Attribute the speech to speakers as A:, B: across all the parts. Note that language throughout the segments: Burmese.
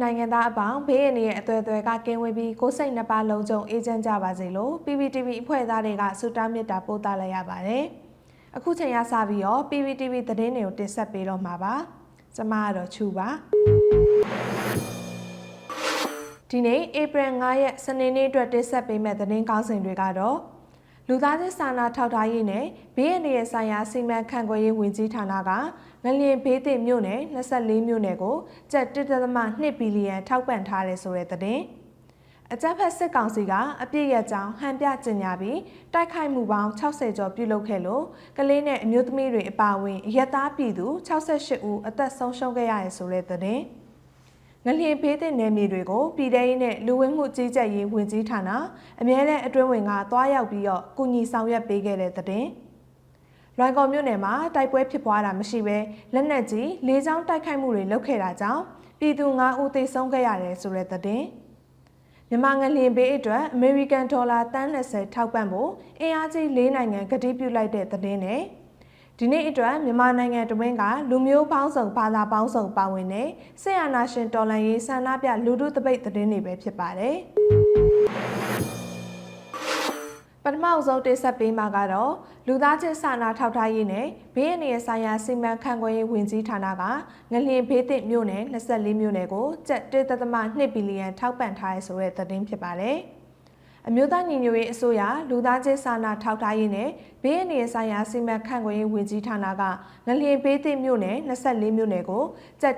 A: သူနိုင်ငံသားအပေါင်းဘေးအန္တရာယ်အသွယ်သွယ်ကကင်းဝေးပြီးကိုယ်စိတ်နှစ်ပါးလုံးစုံအေးချမ်းကြပါစေလို့ PPTV အဖွဲ့သားတွေကဆုတောင်းမေတ္တာပို့သလိုက်ရပါတယ်။အခုချိန်ရစပြီးတော့ PPTV သတင်းတွေကိုတင်ဆက်ပေးတော့မှာပါ။ကျွန်မကတော့ချူပါ။ဒီနေ့ဧပြီ9ရက်စနေနေ့အတွက်တင်ဆက်ပေးမယ့်သတင်းကောင်းစဉ်တွေကတော့ လူသားချင်းစာနာထောက်ထားရေးနဲ့ဘေးအန္တရာယ်ဆိုင်ရာစီမံခန့်ခွဲရေးဝန်ကြီးဌာနကငလျင်ဘေးသင့်မြို့နယ်24မြို့နယ်ကိုကျပ်1.2ဘီလီယံထောက်ပံ့ထားတယ်ဆိုတဲ့သတင်းအကြမ်းဖက်စစ်ကောင်စီကအပြစ်ရကြောင်းဟန်ပြကျင်ညာပြီးတိုက်ခိုက်မှုပေါင်း60ကျော်ပြုလုပ်ခဲ့လို့ကလေးနဲ့အမျိုးသမီးတွေအပါအဝင်အရက်သားပြည်သူ68ဦးအသက်ဆုံးရှုံးခဲ့ရတယ်ဆိုတဲ့သတင်း ငလျင်ဖေးတဲ့နယ်မြေတွေကိုပြည်ထရေးနဲ့လူဝင်မှုကြီးကြပ်ရေးဝန်ကြီးဌာနအမြဲတမ်းအတွင်းဝင်ကတွားရောက်ပြီးတော့ကုညီဆောင်ရွက်ပေးခဲ့တဲ့တဲ့လွိုင်ကော်မြို့နယ်မှာတိုက်ပွဲဖြစ်ပွားတာမရှိဘဲလက်နက်ကြီးလေးချောင်းတိုက်ခိုက်မှုတွေလုပ်ခဲ့တာကြောင့်ပြည်သူ9ဦးသေဆုံးခဲ့ရတယ်ဆိုတဲ့သတင်းမြန်မာငလျင်ဘေးအတွက် American Dollar တန်း20ထောက်ပံ့ဖို့အင်အားကြီး၄နိုင်ငံကတိပြုလိုက်တဲ့သတင်းနဲ့ ဒီနေ့အတွက်မြန်မာနိုင်ငံတဝင်းကလူမျိုးပေါင်းစုံဘာသာပေါင်းစုံပါဝင်တဲ့ဆေးရနာရှင်တော်လှန်ရေးဆန္ဒပြလူထုတပိတ်သတင်းတွေပဲဖြစ်ပါတယ်။ပထမအဆုံးတင်ဆက်ပေးမှာကတော့လူသားချင်းစာနာထောက်ထားရေးနဲ့ဘေးအန္တရာယ်ဆိုင်ရာစီမံခန့်ခွဲရေးဝန်ကြီးဌာနကငလျင်ဘေးသင့်မြို့နယ်24မြို့နယ်ကိုကျပ်1.2ဘီလီယံထောက်ပံ့ထားရဆိုတဲ့သတင်းဖြစ်ပါတယ်။ အမျိုးသားညီညွတ်ရေးအစိုးရလူသားချင်းစာနာထောက်ထားရေးနဲ့ဘေးအန္တရာယ်ဆိုင်ရာစီမံခန့်ခွဲရေးဝန်ကြီးဌာနကငလျင်ဘေးသင့်မြို့နယ်24မြို့နယ်ကိုကျပ်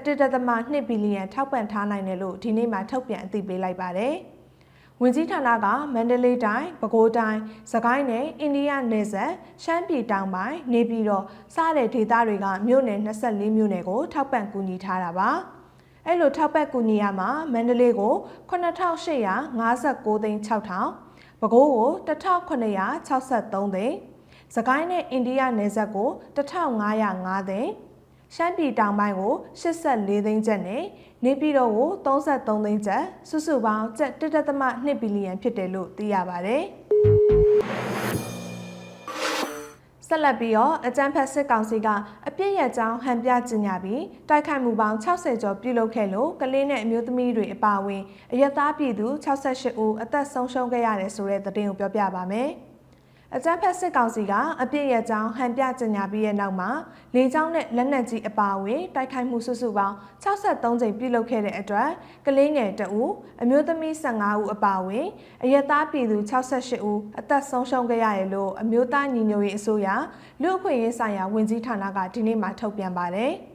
A: 1.2ဘီလီယံထောက်ပံ့ထားနိုင်တယ်လို့ဒီနေ့မှထုတ်ပြန်အသိပေးလိုက်ပါတယ်။ဝင်ကြီးဌာနကမန္တလေးတိုင်းပဲခူးတိုင်းစကိုင်းနယ်အိန္ဒိယနယ်စပ်ရှမ်းပြည်တောင်ပိုင်းနေပြည်တော်စတဲ့ဒေသတွေကမြို့နယ်24မြို့နယ်ကိုထောက်ပံ့ကူညီထားတာပါ အဲ့လိုထောက်ပံ့ကူညီရမှာမန္တလေးကို9859သိန်း6000ပဲခူးကို1963သိန်းစကိုင်းနဲ့အိန္ဒိယနယ်စပ်ကို1505သိန်းရှမ်းပြည်တောင်ပိုင်းကို84သိန်းကျပ်နဲ့နေပြည်တော်ကို33သိန်းကျပ်စုစုပေါင်းကျပ်1.2ဘီလီယံဖြစ်တယ်လို့သိရပါတယ်။ ဆက်လက်ပြီးတော့အကြမ်းဖက်စစ်ကောင်စီကအပြစ်ရကြောင်းဟန်ပြကျင်ညာပြီးတိုက်ခိုက်မှုပေါင်း60ကျော်ပြုလုပ်ခဲ့လို့ကလေးနဲ့အမျိုးသမီးတွေအပါအဝင်အရက်သားပြည်သူ68ဦးအသက်ဆုံးရှုံးခဲ့ရတယ်ဆိုတဲ့သတင်းကိုပြောပြပါမယ်။ အကြမ်းဖက်စစ်ကောင်စီကအပြစ်ရကြောင်းဟန်ပြကြေညာပြီးတဲ့နောက်မှာလေကြောင်းနဲ့လက်နက်ကြီးအပါအဝင်တိုက်ခိုက်မှုစုစုပေါင်း63ကြိမ်ပြုလုပ်ခဲ့တဲ့အတွက်ကလေးငယ်တအူအမျိုးသမီး15ဦးအပါအဝင်အရက်သားပြည်သူ68ဦးအသက်ဆုံးရှုံးခဲ့ရတယ်လို့အမျိုးသားညီညွတ်ရေးအစိုးရလူ့အခွင့်အရေးဆိုင်ရာဝန်ကြီးဌာနကဒီနေ့မှထုတ်ပြန်ပါတယ်။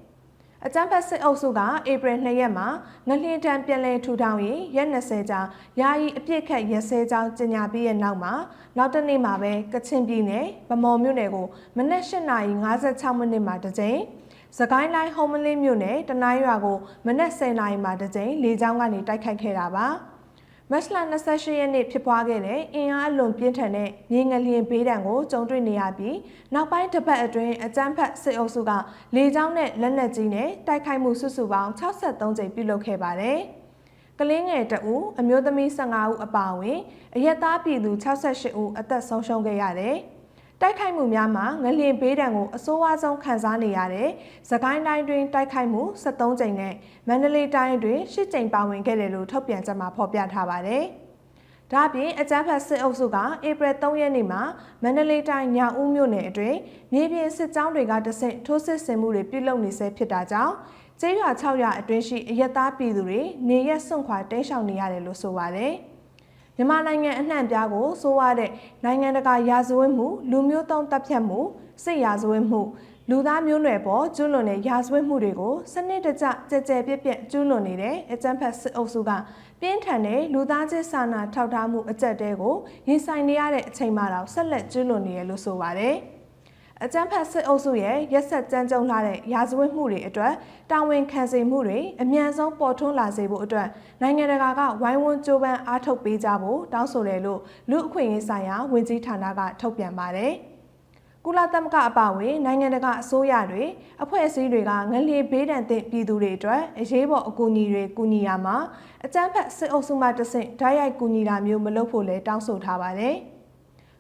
A: အကြမ်းဖက်စစ်အုပ်စုကဧပြီ2ရက်မှာငလျင်တန်ပြန်လည်ထူထောင်ရေးရက်20ကြာယာယီအပြစ်ခတ်ရက်စဲကြောင်းကြေညာပြီးတဲ့နောက်မှာနောက်တနေ့မှာပဲကချင်ပြည်နယ်ဗမော်မြို့နယ်ကိုမနက်8:56မိနစ်မှာတစ်ကြိမ်စကိုင်းတိုင်းဟုံးမလင်းမြို့နယ်တနိုင်းရွာကိုမနက်10:00နာရီမှာတစ်ကြိမ်လေကြောင်းကနေတိုက်ခိုက်ခဲ့တာပါ။ မတ်လ28ရက်နေ့ဖြစ်ပွားခဲ့တဲ့အင်အားအလွန်ပြင်းထန်တဲ့မြေငလျင်ဘေးဒဏ်ကိုကြုံတွေ့နေရပြီးနောက်ပိုင်းတစ်ပတ်အတွင်းအကြမ်းဖက်စစ်အုပ်စုကလေကြောင်းနဲ့လက်နက်ကြီးနဲ့တိုက်ခိုက်မှုစုစုပေါင်း63ကြိမ်ပြုလုပ်ခဲ့ပါတယ်။ကလင်းငယ်တအူအမျိုးသမီး15ဦးအပါအဝင်အရက်သားပြည်သူ68ဦးအသက်ဆုံးရှုံးခဲ့ရတယ်။ တိုက်ခိုက်မှုများမှာငလျင်ဘေးဒဏ်ကိုအဆိုးဝါးဆုံးခံစားနေရတဲ့သခိုင်းတိုင်းတွင်တိုက်ခိုက်မှု73ကြိမ်နဲ့မန္တလေးတိုင်းတွင်10ကြိမ်ပါဝင်ခဲ့တယ်လို့ထုတ်ပြန်ချက်မှာဖော်ပြထားပါတယ်။ဒါ့အပြင်အကြမ်းဖက်စစ်အုပ်စုကဧပြီ3ရက်နေ့မှာမန္တလေးတိုင်းညဦးမြို့နယ်အတွင်းမြေပြင်စစ်ကြောင်းတွေကတဆင့်ထိုးစစ်ဆင်မှုတွေပြုလုပ်နေဆဲဖြစ်တာကြောင့်ကျေးရွာ6ရွာအတွင်းရှိအရက်သားပြည်သူတွေနေရက်စွန့်ခွာတိမ်းရှောင်နေရတယ်လို့ဆိုပါတယ်။ မြန်မာနိုင်ငံအနှံ့ပြားကိုစိုးရတဲ့နိုင်ငံတကာရာဇဝတ်မှုလူမျိုးတုံးတပ်ဖြတ်မှုစစ်ရာဇဝတ်မှုလူသားမျိုးနွယ်ပေါ်ကျူးလွန်တဲ့ရာဇဝတ်မှုတွေကိုစနစ်တကျကြဲကြဲပြက်ပြက်ကျူးလွန်နေတဲ့အကြမ်းဖက်စစ်အုပ်စုကပြင်းထန်တဲ့လူသားချင်းစာနာထောက်ထားမှုအကြက်တဲကိုရင်ဆိုင်နေရတဲ့အချိန်မှတော့ဆက်လက်ကျူးလွန်နေရလို့ဆိုပါတယ်။ အကြမ်းဖက်စစ်အုပ်စုရဲ့ရက်ဆက်ကြမ်းကြုတ်လာတဲ့ရာဇဝတ်မှုတွေအတွက်တာဝန်ခံစေမှုတွေအမြန်ဆုံးပေါ်ထွန်းလာစေဖို့အတွက်နိုင်ငံတကာကဝိုင်းဝန်းကြိုးပမ်းအားထုတ်ပေးကြဖို့တောင်းဆိုတယ်လို့လူအခွင့်အရေးဆိုင်ရာဝန်ကြီးဌာနကထုတ်ပြန်ပါတယ်။ကုလသမဂ္ဂအပါအဝင်နိုင်ငံတကာအစိုးရတွေအဖွဲ့အစည်းတွေကငလျင်ဘေးဒဏ်သင့်ပြည်သူတွေအတွက်အရေးပေါ်အကူအညီတွေကူညီရမှာအကြမ်းဖက်စစ်အုပ်စုမှတဆင့်ဓာတ်ရိုက်ကူညီတာမျိုးမလုပ်ဖို့လဲတောင်းဆိုထားပါတယ်။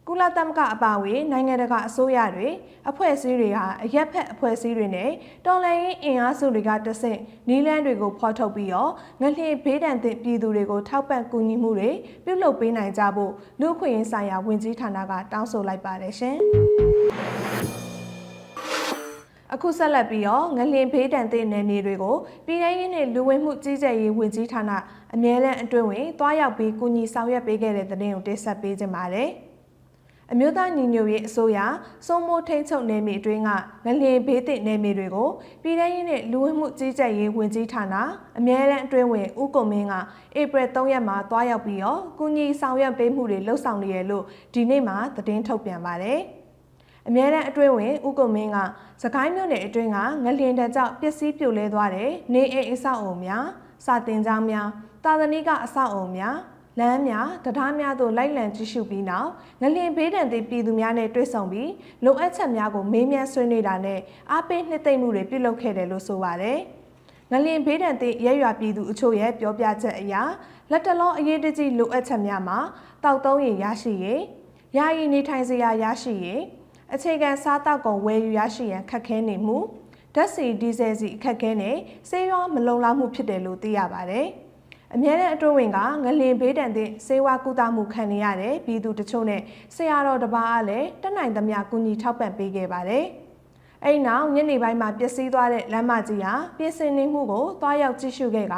A: ကုကုလသမဂ္ဂအပါအဝင်နိုင်ငံတကာအစိုးရတွေအဖွဲ့အစည်းတွေဟာအရက်ဖက်အဖွဲ့အစည်းတွေနဲ့တော်လှန်ရေးအင်အားစုတွေကတဆင့်နီးလန်းတွေကိုဖော်ထုတ်ပြီးတော့ငလျင်ဘေးဒဏ်သင့်ပြည်သူတွေကိုထောက်ပံ့ကူညီမှုတွေပြုလုပ်ပေးနိုင်ကြဖို့လူ့အခွင့်အရေးဆိုင်ရာဝန်ကြီးဌာနကတောင်းဆိုလိုက်ပါတယ်ရှင်။အခုဆက်လက်ပြီးတော့ငလင်ဖေးတန်တဲ့နယ်မြေတွေကိုပြည်ထောင်ရေးနဲ့လူဝင်မှုကြီးကြပ်ရေးဝန်ကြီးဌာနအမြဲတမ်းအတွင်းဝင်တွားရောက်ပြီးကူညီဆောင်ရွက်ပေးခဲ့တဲ့တဲ့တင်ကိုတင်ဆက်ပေးခြင်းပါတယ်။ အမျိုးသားညီညွတ်ရေးအစိုးရစုံမိုးထိန်ချုပ်နယ်မြေအတွင်းကငလင်ဘေးတဲ့နယ်မြေတွေကိုပြည်ထောင်ရေးနဲ့လူဝင်မှုကြီးကြပ်ရေးဝန်ကြီးဌာနအမြဲတမ်းအတွင်းဝင်ဦးကုံမင်းကဧပြီ3ရက်မှာတွားရောက်ပြီးတော့ကူညီဆောင်ရွက်ပေးမှုတွေလှုပ်ဆောင်နေရလို့ဒီနေ့မှာသတင်းထုတ်ပြန်ပါတယ်။အမြဲတမ်းအတွင်းဝင်ဦးကုံမင်းကစကိုင်းမြို့နယ်အတွင်းကငလျင်တကြောင့်ပျက်စီးပြိုလဲသွားတဲ့နေအိမ်အဆောက်အုံများစာတင်ကျောင်းများတာသနိကအဆောက်အုံများ လမ်းများတရားများတို့လိုက်လံကြည့်ရှုပြီးနောက်ငလျင်ဘေးဒဏ်သည့်ပြည်သူများနဲ့တွေ့ဆုံပြီးလိုအပ်ချက်များကိုမေးမြန်းဆွေးနွေးတာနဲ့အားပေးနှစ်သိမ့်မှုတွေပြုလုပ်ခဲ့တယ်လို့ဆိုပါတယ်။ငလျင်ဘေးဒဏ်သည့်ရဲရွာပြည်သူအချို့ရဲ့ပြောပြချက်အရလက်တလုံးအရေးတကြီးလိုအပ်ချက်များမှာတောက်သုံးရင်ရရှိရေးယာယီနေထိုင်စရာရရှိရေးအခြေခံစားတောက်ကုန်ဝယ်ယူရရှိရန်ခက်ခဲနေမှုဓာတ်ဆီဒီဇယ်ဆီအခက်ခဲနဲ့ဆေးရွာမလုံလောက်မှုဖြစ်တယ်လို့သိရပါတယ်။ အမြဲတမ်းအတွင်းဝင်ကငလင်ဘေးတန်တဲ့ဆေးဝါးကုသမှုခံနေရတဲ့ပြည်သူတချို့နဲ့ဆရာတော်တစ်ပါးအားလည်းတက်နိုင်သမျှကူညီထောက်ပံ့ပေးခဲ့ပါတယ်။အဲ့နောက်ညနေပိုင်းမှာပျက်စီးသွားတဲ့လမ်းမကြီးဟာပြင်ဆင်နေမှုကိုသွားရောက်ကြည့်ရှုခဲ့က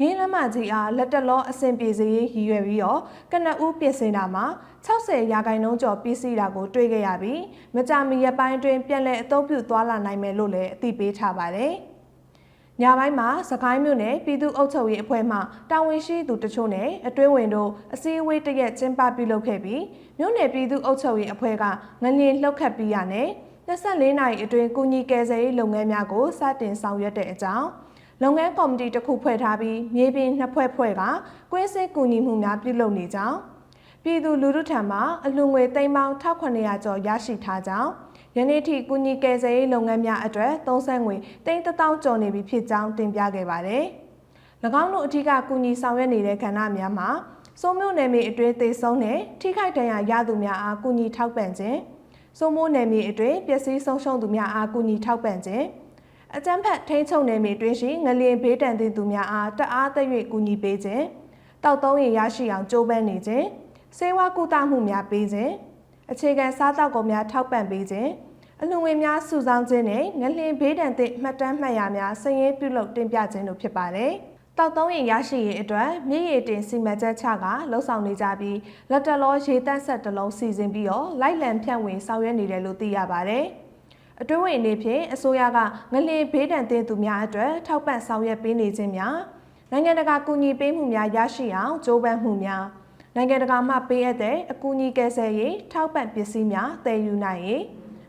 A: ရင်းလမ်းမကြီးအားလက်တလောအဆင်ပြေစေရေးရည်ရွယ်ပြီးတော့ကနအူးပြင်ဆင်တာမှာ60ရာခိုင်နှုန်းကျော်ပြီးစီးတာကိုတွေ့ခဲ့ရပြီးမကြမီရပိုင်းအတွင်းပြန်လည်အသုံးပြုသွားလာနိုင်မယ်လို့လည်းအသိပေးထားပါတယ်။ ညပိုင်းမှာစကိုင်းမြို့နယ်ပြည်သူ့အုပ်ချုပ်ရေးအဖွဲ့မှတာဝန်ရှိသူတချို့နဲ့အတွင်းဝင်တို့အစည်းအဝေးတရက်ကျင်းပပြုလုပ်ခဲ့ပြီးမြို့နယ်ပြည်သူ့အုပ်ချုပ်ရေးအဖွဲ့ကငလျင်လှုပ်ခတ်ပြီးရနဲ့24နာရီအတွင်းကုညီကယ်ဆယ်ရေးလုပ်ငန်းများကိုစတင်ဆောင်ရွက်တဲ့အကြောင်းလုပ်ငန်းကော်မတီတစ်ခုဖွဲ့ထားပြီးမြေပြင်နှစ်ဖွဲ့ဖွဲ့ကကွင်းစစ်ကူညီမှုများပြုလုပ်နေကြောင်းပြည်သူလူထုထံမှအလှငွေသိန်းပေါင်း1900ကျော်ရရှိထားကြောင်း ယနေ့ထိကုညီကယ်ဆယ်ရေးလုပ်ငန်းများအတွက်သုံးဆငွေသိန်း1000ကျော်နေပြီဖြစ်ကြောင်းတင်ပြခဲ့ပါတယ်။၎င်းတို့အထူးကကုညီဆောင်ရွက်နေတဲ့ကဏ္ဍများမှာစိုးမျိုးနယ်မြေအတွင်းသေဆုံးတဲ့ထိခိုက်ဒဏ်ရာရသူများအားကုညီထောက်ပံ့ခြင်းစိုးမိုးနယ်မြေအတွင်းပျက်စီးဆုံးရှုံးသူများအားကူညီထောက်ပံ့ခြင်းအကြမ်းဖက်ထိန်းချုပ်နယ်မြေတွင်ရှိငလျင်ဘေးတန်သည့်သူများအားတအားသက်၍ကူညီပေးခြင်းတောက်သုံးရရရှိအောင်ကြိုးပမ်းနေခြင်းစေဝါကုသမှုများပေးခြင်း အခြေခံစားသောက်ကုန်များထောက်ပံ့ပေးခြင်းအလှငွေများစုဆောင်းခြင်းနဲ့ငလျင်ဘေးဒဏ်သည့်မှတ်တမ်းမှတ်ရာများစည်ရင်းပြုလုပ်တင်ပြခြင်းတို့ဖြစ်ပါတယ်။တောက်သုံးရင်ရရှိရေးအတွက်မြည်ရည်တင်စီမံချက်ချကလှုံ့ဆော်နေကြပြီးလက်တလောရေတန့်ဆက်တလုံးစီစဉ်ပြီးတော့လိုက်လံဖြန့်ဝေဆောင်ရွက်နေတယ်လို့သိရပါတယ်။အတွင်းဝင်အနေဖြင့်အစိုးရကငလင်ဘေးဒဏ်တင်သူများအတွက်ထောက်ပံ့ဆောင်ရွက်ပေးနေခြင်းများနိုင်ငံတကာကူညီပေးမှုများရရှိအောင်ကြိုးပမ်းမှုများ နိုင်ငံတကာမှပေးအပ်တဲ့အကူအညီကယ်ဆယ်ရေးထောက်ပံ့ပစ္စည်းများတည်ယူနိုင်ရေး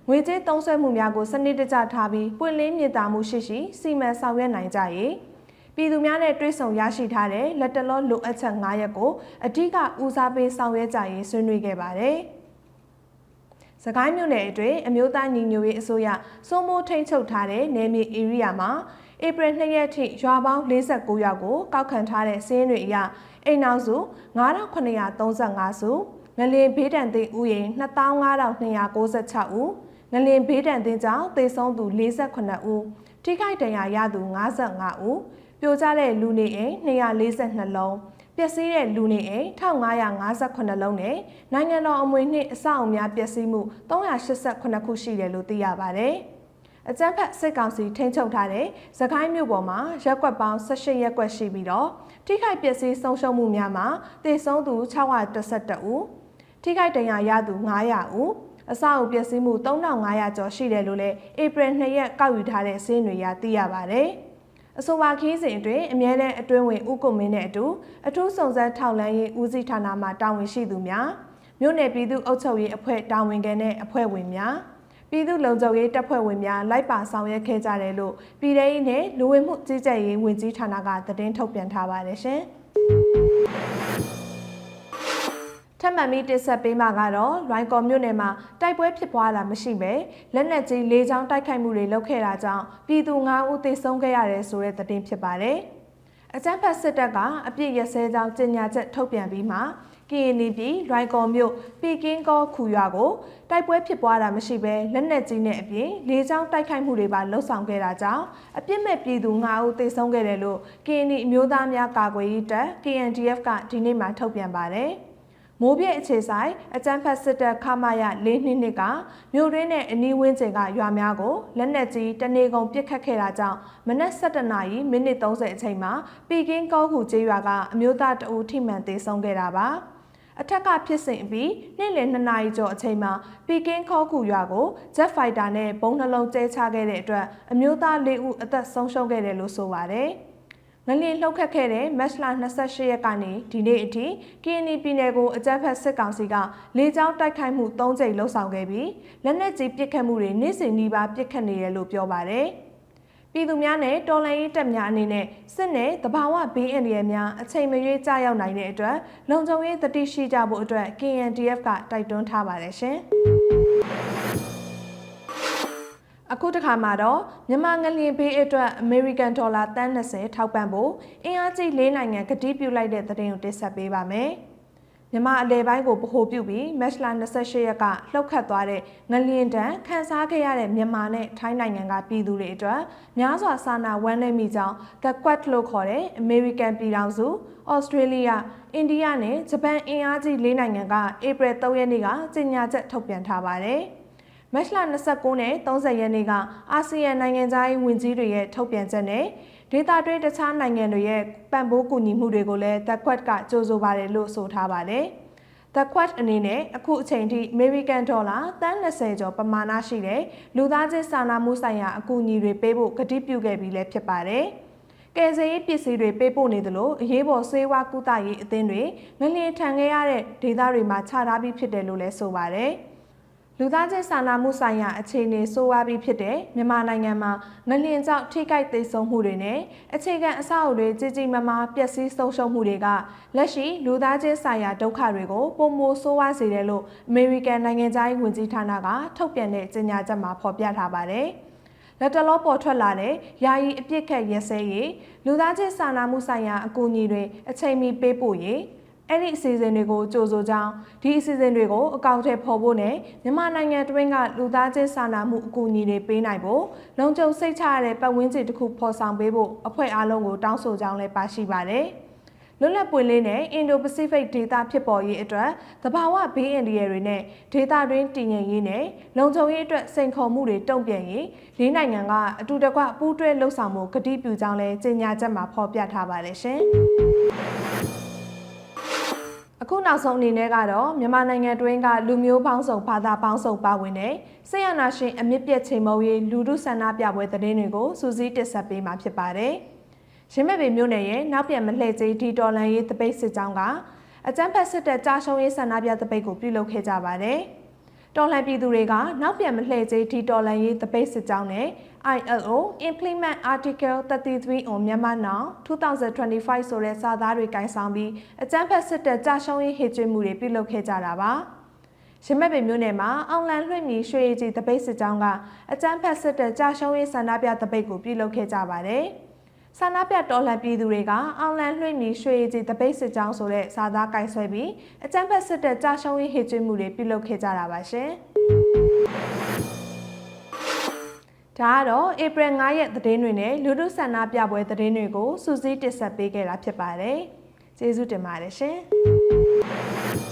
A: ငွေကြေးသုံးစွဲမှုများကိုစနစ်တကျထားပြီးပွင့်လင်းမြင့်တာမှုရှိရှိစီမံဆောင်ရွက်နိုင်ကြရေးပြည်သူများနဲ့တွေ့ဆုံရရှိထားတဲ့လက်တလောလိုအပ်ချက်9ရက်ကိုအဓိကဦးစားပေးဆောင်ရွက်ကြရေးဆွေးနွေးခဲ့ပါတယ်။စကိုင်းမြို့နယ်အတွင်းအမျိုးသားညီညွတ်ရေးအစိုးရစိုးမိုးထိန်းချုပ်ထားတဲ့နယ်မြေဧရိယာမှာ ဧပြီ2ရက်ထိရွာပေါင်း49ရွာကိုကောက်ခံထားတဲ့စင်းတွေအရအိမ်နောက်စု9935စုငလင်ဘေးဒဏ်သင့်ဥယျာဉ်25296ဦးငလင်ဘေးဒဏ်သင့်ကြောင့်သေဆုံးသူ48ဦးထိခိုက်ဒဏ်ရာရသူ55ဦးပြိုကျတဲ့လူနေအိမ်242လုံးပျက်စီးတဲ့လူနေအိမ်1558လုံးနဲ့နိုင်ငံတော်အမွေနှင့်အဆောက်အအုံများပျက်စီးမှု388ခုရှိတယ်လို့သိရပါတယ်။ အကြမ်းဖက်စစ်ကောင်စီထိန်းချုပ်ထားတဲ့သခိုင်းမြို့ပေါ်မှာရက်ကွက်ပေါင်း18ရက်ကွက်ရှိပြီးတော့ထိခိုက်ပျက်စီးဆုံးရှုံးမှုများမှာသေဆုံးသူ612ဦးထိခိုက်ဒဏ်ရာရသူ900ဦးအဆောက်အဦပျက်စီးမှု3500ကျော်ရှိတယ်လို့လည်းဧပြီ2ရက်ကောက်ယူထားတဲ့စင်းတွေရသိရပါတယ်။အဆိုပါခီးစဉ်အတွင်းအမြဲတမ်းအတွင်းဝင်ဥကုမင်းနဲ့အတူအထူးစုံစမ်းထောက်လှမ်းရေးဦးစီးဌာနမှတာဝန်ရှိသူများမြို့နယ်ပြည်သူ့အုပ်ချုပ်ရေးအဖွဲ့တာဝန်ခံတဲ့အဖွဲ့ဝင်များ ပြည်သူ့လုံခြုံရေးတပ်ဖွဲ့ဝင်များလိုက်ပါဆောင်ရွက်ခဲ့ကြတယ်လို့ပြည်ထောင်ရေးနဲ့လူဝင်မှုကြီးကြပ်ရေးဝန်ကြီးဌာနကသတင်းထုတ်ပြန်ထားပါတယ်ရှင်။ထပ်မံပြီးတင်ဆက်ပေးမှာကတော့လွိုင်ကော်မြို့နယ်မှာတိုက်ပွဲဖြစ်ပွားတာမရှိပဲလက်နက်ကြီးလေးချောင်းတိုက်ခိုက်မှုတွေလုပ်ခဲ့တာကြောင့်ပြည်သူ9ဦးသေဆုံးခဲ့ရတယ်ဆိုတဲ့သတင်းဖြစ်ပါတယ်။အကြမ်းဖက်စစ်တပ်ကအပြစ်ရစဲကြောင်းကြေညာချက်ထုတ်ပြန်ပြီးမှ ကရင်နီပြည်လွိုင်ကော်မြို့ပီကင်းကောခူရွာကိုတိုက်ပွဲဖြစ်ပွားတာမရှိဘဲလက်နက်ကြီးနဲ့အပြင်လေကြောင်းတိုက်ခိုက်မှုတွေပါလှုပ်ဆောင်ခဲ့တာကြောင့်အပြစ်မဲ့ပြည်သူ9ဦးသေဆုံးခဲ့တယ်လို့ကရင်နီအမျိုးသားများကာကွယ်ရေးတပ် KNDF ကဒီနေ့မှထုတ်ပြန်ပါတယ်။မိုးပြည့်အခြေဆိုင်အကြမ်းဖက်စစ်တပ်ခမာရ၄နှစ်နှစ်ကမြို့ရင်းနဲ့အနီးဝန်းကျင်ကရွာများကိုလက်နက်ကြီးတနေကုန်ပစ်ခတ်ခဲ့တာကြောင့်မနက်7:00နာရီမိနစ်30အချိန်မှာပီကင်းကောခုကျေးရွာကအမျိုးသားတအူထိမှန်သေးဆုံးခဲ့တာပါ အထက်ကဖြစ်စဉ်အပြီးနေ့လယ်2နာရီကျော်အချိန်မှာပီကင်းခေါခုရွာကို Jet Fighter နဲ့ဘုံနှလုံးကျဲချခဲ့တဲ့အတွက်အမျိုးသား၄ဦးအသက်ဆုံးရှုံးခဲ့တယ်လို့ဆိုပါတယ်။ငလျင်လှုပ်ခတ်ခဲ့တဲ့မတ်လ28ရက်ကနေဒီနေ့အထိ KNY ပြည်နယ်ကိုအကြမ်းဖက်စစ်ကောင်စီကလေကြောင်းတိုက်ခိုက်မှု၃ကြိမ်လှုပ်ဆောင်ခဲ့ပြီးလက်နက်ကြီးပစ်ခတ်မှုတွေနေ့စဉ်နှီးပါးပစ်ခတ်နေတယ်လို့ပြောပါတယ်။ ပြည်သူများနဲ့တော်လှန်ရေးတပ်များအနေနဲ့စစ်နဲ့တဘာဝဘေးအန္တရာယ်များအချိန်မရွေးကြာရောက်နိုင်တဲ့အတွက်လုံခြုံရေးတတိရှိကြဖို့အတွက် KNDF ကတိုက်တွန်းထားပါတယ်ရှင်။အခုတစ်ခါမှာတော့မြန်မာငလျင်ဘေးအတွက် American Dollar တန်း20ထောက်ပံ့ဖို့အင်အားကြီး၄နိုင်ငံကတိပြုလိုက်တဲ့သတင်းကိုတင်ဆက်ပေးပါမယ်။ မြန်မာအလဲပိုင်းကိုဗဟိုပြုပြီးမက်လ28ရက်ကလှုပ်ခတ်သွားတဲ့ငလျင်တန်းခန်းစားခဲ့ရတဲ့မြန်မာနဲ့ထိုင်းနိုင်ငံကပြည်သူတွေအတွက်များစွာစာနာဝမ်းနည်းမိကြောင်း The Quad လို့ခေါ်တဲ့ American ပြည်ထောင်စုဩစတြေးလျအိန္ဒိယနဲ့ဂျပန်အင်အားကြီး၄နိုင်ငံကဧပြီ3ရက်နေ့ကကြေညာချက်ထုတ်ပြန်ထားပါတယ်။ မတ်လ29နဲ့30ရက်နေ့ကအာဆီယံနိုင်ငံသားရေးဝန်ကြီးတွေရဲ့ထုတ်ပြန်ချက်နဲ့ဒေသတွင်းတခြားနိုင်ငံတွေရဲ့ပံ့ပိုးကူညီမှုတွေကိုလည်း The Quad ကကြိုးဆိုပါတယ်လို့ဆိုထားပါတယ်။ The Quad အနေနဲ့အခုအချိန်ထိ American Dollar တန်း20ကျော်ပမာဏရှိတဲ့လူသားချင်းစာနာမှုဆိုင်ရာအကူအညီတွေပေးဖို့ကတိပြုခဲ့ပြီးလည်းဖြစ်ပါတယ်။ကယ်ဆယ်ရေးပစ္စည်းတွေပေးပို့နေသလိုအရေးပေါ်ဆေးဝါးကုသရေးအသင်းတွေငလျင်ထန်ခဲ့ရတဲ့ဒေသတွေမှာခြားထားပြီးဖြစ်တယ်လို့လည်းဆိုပါတယ်။ လူသားချင်းစာနာမှုဆိုင်ရာအခြေအနေဆိုးဝါးပြီးဖြစ်တဲ့မြန်မာနိုင်ငံမှာငလျင်ကြောင့်ထိခိုက်သိမ်းဆုံးမှုတွေနဲ့အခြေခံအဆောက်အဦတွေကြီးကြီးမားမားပျက်စီးဆုံးရှုံးမှုတွေကလက်ရှိလူသားချင်းဆိုင်ရာဒုက္ခတွေကိုပုံမိုဆိုးဝါးစေတယ်လို့အမေရိကန်နိုင်ငံသားရေးဝန်ကြီးဌာနကထုတ်ပြန်တဲ့ကြေညာချက်မှာဖော်ပြထားပါတယ်။လက်တလောပေါ်ထွက်လာတဲ့ယာယီအပြစ်ခတ်ရစဲရေးလူသားချင်းစာနာမှုဆိုင်ရာအကူအညီတွေအချိန်မီပေးပို့ရေး အဲ့ဒီအစီအစဉ်တွေကိုကြိုဆိုကြောင်းဒီအစီအစဉ်တွေကိုအကောင့်ထဲပေါ်ဖို့နဲ့မြန်မာနိုင်ငံတွင်းကလူသားချင်းစာနာမှုအကူအညီတွေပေးနိုင်ဖို့လုံခြုံစိတ်ချရတဲ့ပတ်ဝန်းကျင်တစ်ခုဖော်ဆောင်ပေးဖို့အဖွဲ့အားလုံးကိုတောင်းဆိုကြောင်းလည်းပါရှိပါတယ်။လွတ်လပ်ပွင့်လင်းတဲ့အင်ဒိုပစိဖိတ်ဒေသဖြစ်ပေါ်ရေးအတွက်သဘာဝဘေးအန္တရာယ်တွေနဲ့ဒေသတွင်းတည်ငြိမ်ရေးနဲ့လုံခြုံရေးအတွက်စိန်ခေါ်မှုတွေတုံ့ပြန်ရေးလေးနိုင်ငံကအတူတကွပူးတွဲလှုပ်ဆောင်မှုကတိပြုကြောင်းလည်းကြေညာချက်မှာဖော်ပြထားပါတယ်ရှင်။ အခုနောက်ဆုံးအနေနဲ့ကတော့မြန်မာနိုင်ငံတွင်းကလူမျိုးပေါင်းစုံဘာသာပေါင်းစုံပါဝင်တဲ့ဆေးရနာရှင်အမြင့်ပြည့်ချိန်မုံရေးလူထုဆန္ဒပြပွဲသတင်းတွေကိုစူးစီးတင်ဆက်ပေးမှာဖြစ်ပါတယ်။ရင်းမဲ့ပေမြို့နယ်ရဲ့နောက်ပြန်မလှည့်သေးဒီတော်လန်ရေးတပိတ်စစ်ကြောင်းကအကြမ်းဖက်စစ်တပ်ကြာရှုံးရေးဆန္ဒပြတပိတ်ကိုပြုလုပ်ခဲ့ကြပါတယ်။ တော်လှန်ပြည်သူတွေကနောက်ပြန်မလှည့်သေးဒီတော်လှန်ရေးတပိတ်စစ်ကြောင်းနဲ့ ILO Implement Article 33 on Myanmar Now 2025ဆိုတဲ့စာသားတွေကင်ဆောင်ပြီးအကြမ်းဖက်စစ်တပ်ကြာရှုံးရေးဟစ်ကြွေးမှုတွေပြုလုပ်ခဲ့ကြတာပါရမက်ပင်မြို့နယ်မှာအောင်လန်လွှင့်မြီရွှေရည်ကြီးတပိတ်စစ်ကြောင်းကအကြမ်းဖက်စစ်တပ်ကြာရှုံးရေးဆန္ဒပြတပိတ်ကိုပြုလုပ်ခဲ့ကြပါတယ်။ ဆန္ဒပြတော်လှန်ပြည်သူတွေကအောင်လန်လွှင့်မီရွှေရည်ကြီးတပိတ်စစ်ကြောင်းဆိုတဲ့စာသားကင်ဆွဲပြီးအကြမ်းဖက်စစ်တပ်ကြာရှုံးရေးဟစ်ကြွေးမှုတွေပြုလုပ်ခဲ့ကြတာပါရှင်။ဒါကတော့ဧပြီ9ရက်သတင်းတွေနဲ့လူထုဆန္ဒပြပွဲသတင်းတွေကိုစူးစီးတင်ဆက်ပေးခဲ့တာဖြစ်ပါတယ်။ကျေးဇူးတင်ပါတယ်ရှင်။